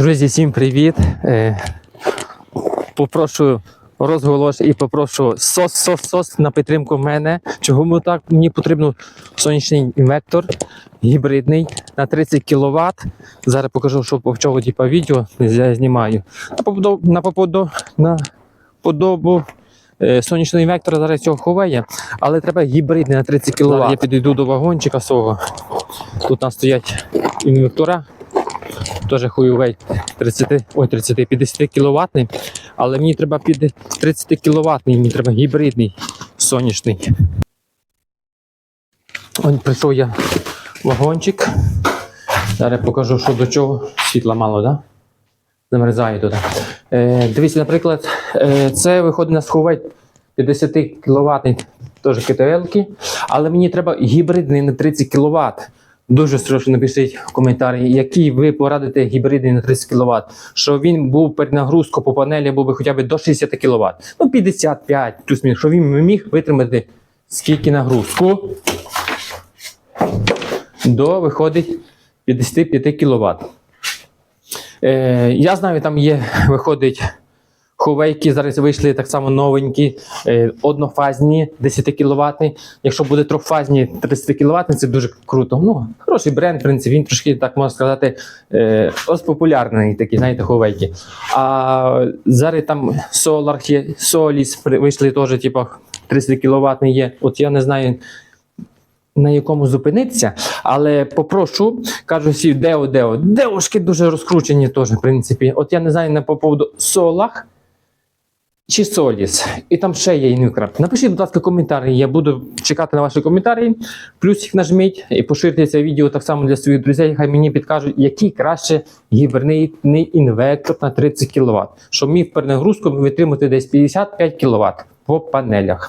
Друзі, всім привіт. Е, Попрошу розголос і попрошу сос, сос, сос на підтримку мене. Чого ми так? Мені потрібен сонячний інвектор гібридний на 30 кВт. Зараз покажу, що по чого типу, відео я знімаю. На поподо, на подобу е, сонячного інвектора зараз цього ховає, але треба гібридний на 30 кВт. Я підійду до вагончика свого. Тут у нас стоять інвектора. Теж хуйовий 30, ой, 30, 50 кВт, але мені треба під 30 кВт, мені треба гібридний сонячний. Ось прийшов я вагончик. Зараз покажу, що до чого. Світла мало, так? Да? Замерзає туди. Е, дивіться, наприклад, е, це виходить на сховай 50 кВт теж КТЛ, але мені треба гібридний на 30 кВт. Дуже срочно напишіть в коментарі, який ви порадите гібридний на 30 кВт. Що він був перед нагрузкою по панелі, був би хоча б до 60 кВт. Ну, 55 плюс-мінус, що він міг витримати скільки нагрузку до виходить 55 кВт. Е, я знаю, там є, виходить, ховейки зараз вийшли так само новенькі, е, однофазні 10 кВт. Якщо буде трьохфазні 30 кВт, це дуже круто. Ну, хороший бренд, в принципі, він трошки, так можна сказати, е, розпопулярний такі, знаєте, ховейки. А зараз там Solar є, Solis вийшли теж, типу, 30 кВт є. От я не знаю. На якому зупинитися, але попрошу, кажу всі, део, део. Деошки дуже розкручені теж, в принципі. От я не знаю на по поводу солах чи соліс. І там ще є інвіктор. Напишіть, будь ласка, коментарі. Я буду чекати на ваші коментарі. Плюсик нажміть і поширте це відео так само для своїх друзів. Хай мені підкажуть, який краще гібернитний інвектор на 30 кВт. Щоб міг перенагрузку витримати десь 55 кВт по панелях.